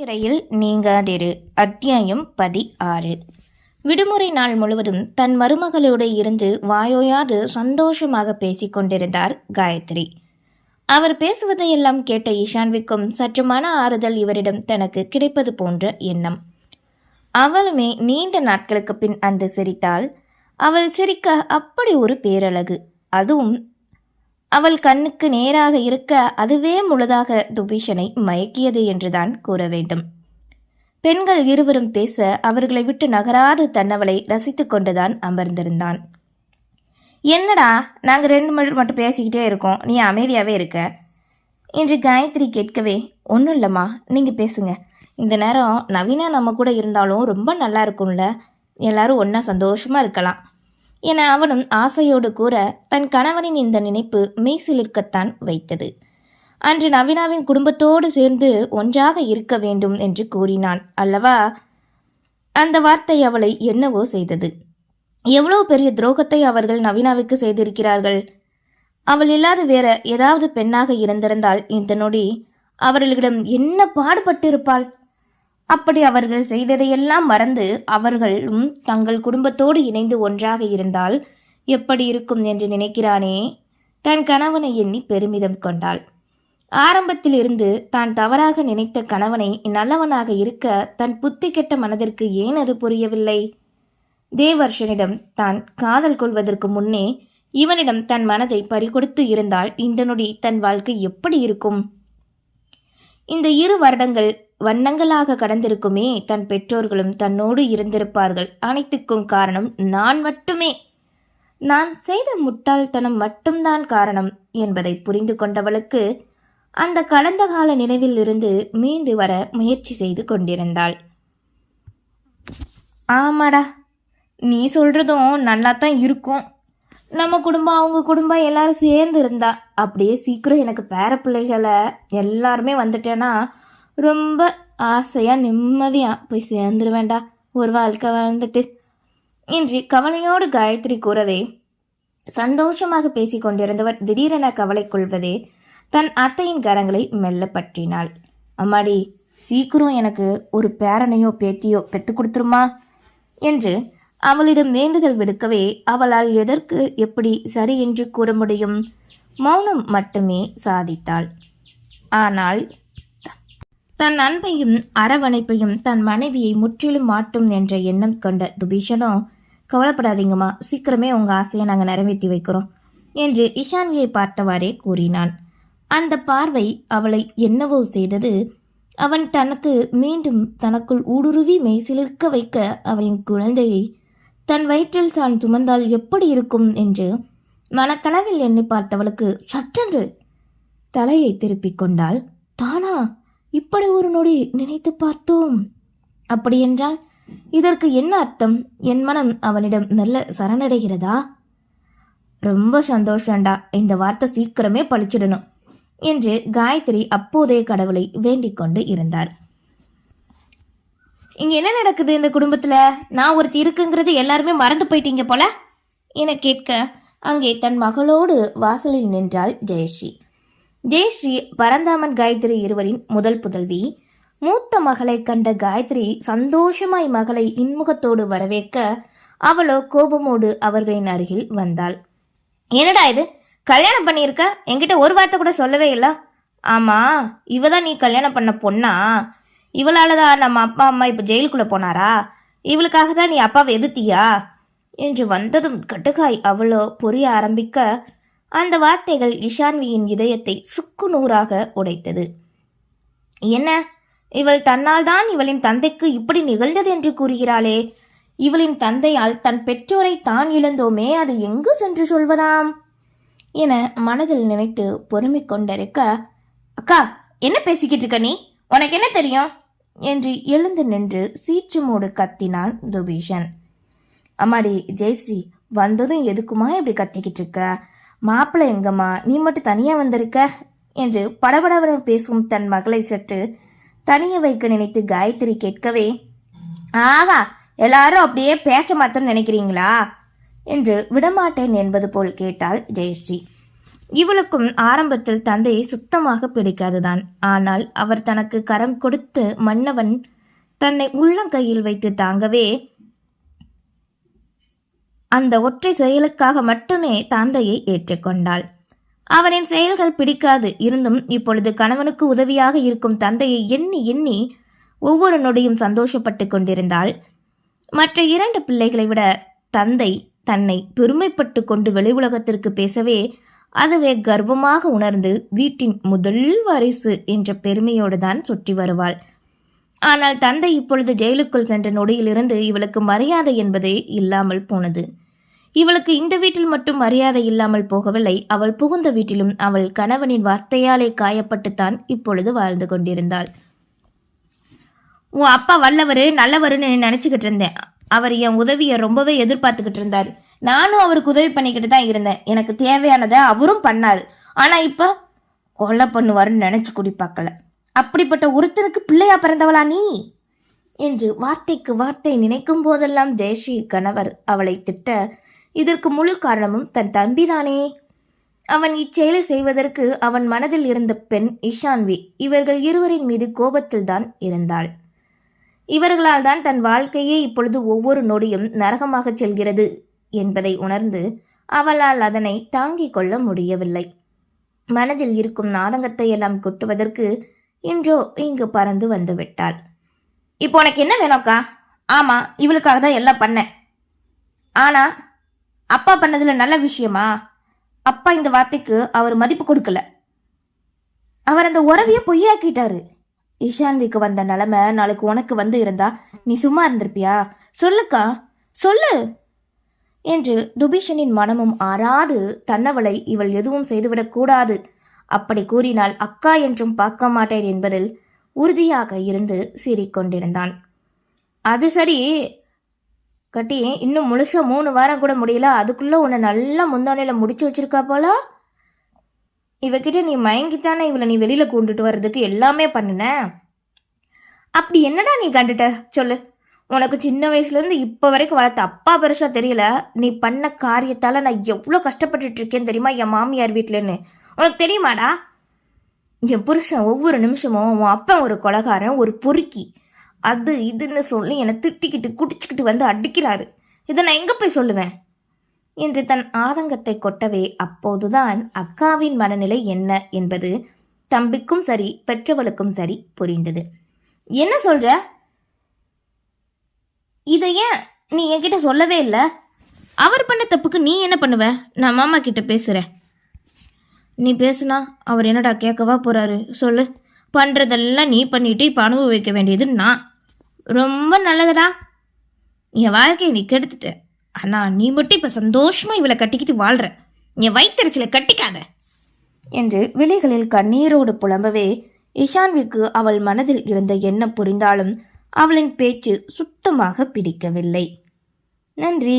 சிறையில் நீங்காதிரு. அத்தியாயம் பதி ஆறு விடுமுறை நாள் முழுவதும் தன் மருமகளோடு இருந்து வாயோயாது சந்தோஷமாக பேசிக் கொண்டிருந்தார் காயத்ரி. அவர் பேசுவதையெல்லாம் கேட்ட ஈஷான்விக்கும் சற்று மன ஆறுதல் இவரிடம் தனக்கு கிடைப்பது போன்ற எண்ணம். அவளுமே நீண்ட நாட்களுக்கு பின் அன்று சிரித்தாள். அவள் சிரிக்க அப்படி ஒரு பேரழகு. அதுவும் அவள் கண்ணுக்கு நேராக இருக்க அதுவே முழுதாக துபீஷனை மயக்கியது என்றுதான் கூற வேண்டும். பெண்கள் இருவரும் பேச அவர்களை விட்டு நகராது தன்னவளை ரசித்து கொண்டுதான் அமர்ந்திருந்தான். என்னடா நாங்கள் ரெண்டு மணி மட்டும் பேசிக்கிட்டே இருக்கோம். நீ அமைதியாகவே இருக்க. என்று காயத்ரி கேட்கவே ஒன்றும் இல்லைம்மா நீங்கள் பேசுங்க. இந்த நேரம் நவீனா நம்ம கூட இருந்தாலும் ரொம்ப நல்லா இருக்கும்ல. எல்லாரும் ஒன்றா சந்தோஷமாக இருக்கலாம். என அவனும் ஆசையோடு கூற தன் கணவனின் இந்த நினைப்பு மெய்சிலிருக்கத்தான் வைத்தது. அன்று நவீனாவின் குடும்பத்தோடு சேர்ந்து ஒன்றாக இருக்க வேண்டும் என்று கூறினான் அல்லவா? அந்த வார்த்தை அவளை என்னவோ செய்தது. எவ்வளோ பெரிய துரோகத்தை அவர்கள் நவீனாவுக்கு செய்திருக்கிறார்கள்? அவள் இல்லாத வேற ஏதாவது பெண்ணாக இருந்திருந்தால் இந்த நொடி அவர்களிடம் என்ன பாடுபட்டிருப்பாள்? அப்படி அவர்கள் செய்ததையெல்லாம் மறந்து அவர்களும் தங்கள் குடும்பத்தோடு இணைந்து ஒன்றாக இருந்தால் எப்படி இருக்கும் என்று நினைக்கிறானே? தன் கணவனை எண்ணி பெருமிதம் கொண்டாள். ஆரம்பத்தில் இருந்து தான் தவறாக நினைத்த கணவனை நல்லவனாக இருக்க தன் புத்தி கெட்ட மனதிற்கு ஏன் அது புரியவில்லை? தேவர்ஷனிடம் தான் காதல் கொள்வதற்கு முன்னே இவனிடம் தன் மனதை பறிகொடுத்து இருந்தால் இந்த நொடி தன் வாழ்க்கை எப்படி இருக்கும்? இந்த இரு வருடங்கள் வண்ணங்களாக கடந்திருக்குமே தன் பெற்றோர்களும் தன்னோடு இருந்திருப்பார்கள். அனைத்துக்கும் காரணம் நான் மட்டுமே. நான் செய்த முட்டாள்தனம் மட்டும்தான் காரணம் என்பதை புரிந்து கொண்டவளுக்கு அந்த கடந்த கால நினைவில் இருந்து மீண்டு வர முயற்சி செய்து கொண்டிருந்தாள். ஆமாடா நீ சொல்றதும் நல்லா தான் இருக்கும். நம்ம குடும்பம் அவங்க குடும்பம் எல்லாரும் சேர்ந்து இருந்தா அப்படியே சீக்கிரம் எனக்கு பேர பிள்ளைகளை எல்லாருமே வந்துட்டேன்னா ரொம்ப ஆசையாக நிம்மதியாக போய் சேர்ந்துருவேண்டா ஒரு வாழ்க்கை வாழ்ந்துட்டு. என்று கவலையோடு காயத்ரி கூறவே சந்தோஷமாக பேசிக்கொண்டிருந்தவர் திடீரென கவலை கொள்வதே தன் அத்தையின் கரங்களை மெல்ல பற்றினாள். அம்மாடி சீக்கிரம் எனக்கு ஒரு பேரனையோ பேத்தியோ பெத்து கொடுத்துருமா? என்று அவளிடம் வேண்டுதல் விடுக்கவே அவளால் எதற்கு எப்படி சரி என்று கூற முடியும்? மௌனம் மட்டுமே சாதித்தாள். ஆனால் தன் அன்பையும் அரவணைப்பையும் தன் மனைவியை முற்றிலும் மாட்டும் என்ற எண்ணம் கொண்ட துபீஷனோ கவலைப்படாதீங்கம்மா. சீக்கிரமே உங்கள் ஆசையை நாங்கள் நிறைவேற்றி வைக்கிறோம் என்று இஷான்வியை பார்த்தவாறே கூறினான். அந்த பார்வை அவளை என்னவோ செய்தது. அவன் தனக்கு மீண்டும் தனக்குள் ஊடுருவி மெய்சிலிருக்க வைக்க அவளின் குழந்தையை தன் வயிற்றில் தான் சுமந்தால் எப்படி இருக்கும் என்று மனக்கனவில் எண்ணி பார்த்தவளுக்கு சற்றென்று தலையை திருப்பிக் கொண்டாள். தானா? இப்படி ஒரு நொடி நினைத்து பார்த்தோம். அப்படியென்றால் இதற்கு என்ன அர்த்தம்? என் மனம் அவனிடம் நல்ல சரணடைகிறதா? ரொம்ப சந்தோஷம்டா. இந்த வார்த்தை சீக்கிரமே பழிச்சிடணும் என்று காயத்ரி அப்போதைய கடவுளை வேண்டிக் கொண்டு இருந்தார். இங்க என்ன நடக்குது இந்த குடும்பத்துல? நான் ஒருத்தி இருக்குங்கிறது எல்லாருமே மறந்து போயிட்டீங்க போல? என கேட்க அங்கே தன் மகளோடு வாசலில் நின்றாள் ஜெயஸ்ரீ. ஜெயஸ்ரீ பரந்தாமன் காயத்ரி இருவரின் முதல் புதல்வி. மூத்த மகளை கண்ட காயத்ரி சந்தோஷமாய் மகளை இன்முகத்தோடு வரவேற்க அவளோ கோபமோடு அவர்களின் அருகில் வந்தாள். என்னடா இது? கல்யாணம் பண்ணியிருக்க? என்கிட்ட ஒரு வார்த்தை கூட சொல்லவே இல்லை. ஆமா இவ தான் நீ கல்யாணம் பண்ண பொண்ணா? இவளால தான் நம்ம அப்பா அம்மா இப்போ ஜெயிலுக்குள்ளே போனாரா? இவளுக்காக தான் நீ அப்பாவை எதிர்த்தியா? என்று வந்ததும் கட்டுக்காய் அவளோ புரிய ஆரம்பிக்க அந்த வார்த்தைகள் இஷான்வியின் இதயத்தை சுக்கு நூறாக உடைத்தது. என்ன? இவள் தன்னால் தான் இவளின் தந்தைக்கு இப்படி நிகழ்ந்தது என்று கூறுகிறாளே. இவளின் தந்தையால் தன் பெற்றோரை தான் இழந்தோமே அது எங்கு சென்று சொல்வதாம்? என மனதில் நினைத்து பொறுமை கொண்டிருக்க அக்கா என்ன பேசிக்கிட்டு இருக்க நீ? உனக்கு என்ன தெரியும்? என்று எழுந்து நின்று சீற்று மூடு கத்தினான் துபீஷன். அம்மாடி ஜெயஸ்ரீ வந்ததும் எதுக்குமா இப்படி கத்திக்கிட்டு இருக்க? மாப்பிள்ளை எங்கம்மா? நீ மட்டும் தனியாக வந்திருக்க? என்று படபடவன பேசும் தன் மகளை சற்று தனிய வைக்க நினைத்து காயத்ரி கேட்கவே ஆகா எல்லாரும் அப்படியே பேச்ச மாத்திரம் நினைக்கிறீங்களா? என்று விடமாட்டேன் என்பது போல் கேட்டாள் ஜெயஸ்ரீ. இவளுக்கும் ஆரம்பத்தில் தந்தையை சுத்தமாக பிடிக்காதுதான். ஆனால் அவர் தனக்கு கரம் கொடுத்து மன்னவன் தன்னை உள்ளங்கையில் வைத்து தாங்கவே அந்த ஒற்றை செயலுக்காக மட்டுமே தந்தையை ஏற்றுக்கொண்டாள். அவரின் செயல்கள் பிடிக்காது இருந்தும் இப்பொழுது கணவனுக்கு உதவியாக இருக்கும் தந்தையை எண்ணி எண்ணி ஒவ்வொரு நொடியும் சந்தோஷப்பட்டு கொண்டிருந்தாள். மற்ற இரண்டு பிள்ளைகளை விட தந்தை தன்னை பெருமைப்பட்டு கொண்டு வெளி உலகத்திற்கு பேசவே அதுவே கர்வமாக உணர்ந்து வீட்டின் முதல் வாரிசு என்ற பெருமையோடு தான் சுற்றி வருவாள். ஆனால் தந்தை இப்பொழுது ஜெயிலுக்குள் சென்ற நொடியிலிருந்து இவளுக்கு மரியாதை என்பதே இல்லாமல் போனது. இவளுக்கு இந்த வீட்டில் மட்டும் மரியாதை இல்லாமல் போகவில்லை. அவள் புகுந்த வீட்டிலும் அவள் கணவனின் வார்த்தையாலே காயப்பட்டுத்தான் இப்பொழுது வாழ்ந்து கொண்டிருந்தாள். உன் அப்பா வல்லவர் நல்லவருன்னு நினச்சிக்கிட்டு இருந்தேன். அவர் என் உதவியை ரொம்பவே எதிர்பார்த்துக்கிட்டு இருந்தார். நானும் அவருக்கு உதவி பண்ணிக்கிட்டு தான் இருந்தேன். எனக்கு தேவையானதை அவரும் பண்ணார். ஆனால் இப்போ கொலை பண்ணுவாருன்னு நினச்சி குடி பார்க்கல. அப்படிப்பட்ட ஒருத்தனுக்கு பிள்ளையா பிறந்தவளா நீ? என்று வார்த்தைக்கு வார்த்தை நினைக்கும் போதெல்லாம் தேசி கணவர் அவளை திட்ட இதற்கு முழு காரணமும் தன் தம்பிதானே. அவன் இச்செயலை செய்வதற்கு அவன் மனதில் இருந்த பெண் இஷான்வி இவர்கள் இருவரின் மீது கோபத்தில்தான் இருந்தாள். இவர்களால் தான் தன் வாழ்க்கையே இப்பொழுது ஒவ்வொரு நொடியும் நரகமாகச் செல்கிறது என்பதை உணர்ந்து அவளால் அதனை தாங்கிக் கொள்ள முடியவில்லை. மனதில் இருக்கும் நாடகத்தை எல்லாம் கொட்டுவதற்கு இன்றோ இங்கு பறந்து வந்து விட்டாள். இப்போ உனக்கு என்ன வேணும்க்கா ஆமா இவளுக்காக தான் எல்லாம் பண்ணேன். ஆனா அப்பா பண்ணதுல நல்ல விஷயமா? அப்பா இந்த வார்த்தைக்கு அவர் மதிப்பு கொடுக்கல. அவர் அந்த உறவையே பொய்யாக்கிட்டாரு. இஷான்விக்கு வந்த நிலமை நாளைக்கு உனக்கு வந்து இருந்தா நீ சும்மா இருந்திருப்பியா? சொல்லுக்கா சொல்லு. என்று துபீஷனின் மனமும் ஆறாது தன்னவளை இவள் எதுவும் செய்துவிடக் கூடாது. அப்படி கூறினால் அக்கா என்றும் பார்க்க மாட்டேன் என்பதில் உறுதியாக இருந்து சீறிக்கொண்டிருந்தான் அது சரி கட்டி இன்னும் முழுசாக மூணு வாரம் கூட முடியல. அதுக்குள்ளே உன்னை நல்லா முந்தானையில் முடிச்சு வச்சிருக்கா போல? இவகிட்ட நீ மயங்கித்தானே இவளை நீ வெளியில் கொண்டுட்டு வர்றதுக்கு எல்லாமே பண்ணுன? அப்படி என்னடா நீ கண்டுட்ட? சொல்லு. உனக்கு சின்ன வயசுலேருந்து இப்போ வரைக்கும் வளர்த்த அப்பா பெருசாக தெரியல. நீ பண்ண காரியத்தால் நான் எவ்வளோ கஷ்டப்பட்டுட்டு இருக்கேன்னு தெரியுமா? என் மாமியார் வீட்டிலன்னு உனக்கு தெரியுமாடா? என் புருஷன் ஒவ்வொரு நிமிஷமும் உன் அப்பன் ஒரு கொலகாரன் ஒரு பொறுக்கி. அது இதுன்னு சொல்லி என்னை திட்டிக்கிட்டு குடிச்சிக்கிட்டு வந்து அடிக்கிறாரு. இதை நான் எங்கே போய் சொல்லுவேன்? என்று தன் ஆதங்கத்தை கொட்டவே அப்போதுதான் அக்காவின் மனநிலை என்ன என்பது தம்பிக்கும் சரி பெற்றவளுக்கும் சரி புரிந்தது. என்ன சொல்ற? இதை ஏன் நீ என்கிட்ட சொல்லவே இல்லை? அவர் பண்ண தப்புக்கு நீ என்ன பண்ணுவ? நான் மாமா கிட்ட பேசுகிறேன் நீ பேசுனா அவர் என்னடா கேட்கவா போகிறாரு சொல்லு. பண்ணுறதெல்லாம் நீ பண்ணிட்டு இப்போ அனுபவிக்க வேண்டியது நான். ரொம்ப நல்லதுடா. என் வாழ்க்கையை நீ கெடுத்துட்ட. ஆனால் நீ மட்டும் இப்போ சந்தோஷமாக இவளை கட்டிக்கிட்டு வாழ்கிற என் வயிற்றுச்சலை கட்டிக்காத. என்று விழிகளில் கண்ணீரோடு புலம்பவே இஷான்விக்கு அவள் மனதில் இருந்த எண்ணம் புரிந்தாலும் அவளின் பேச்சு சுத்தமாக பிடிக்கவில்லை. நன்றி.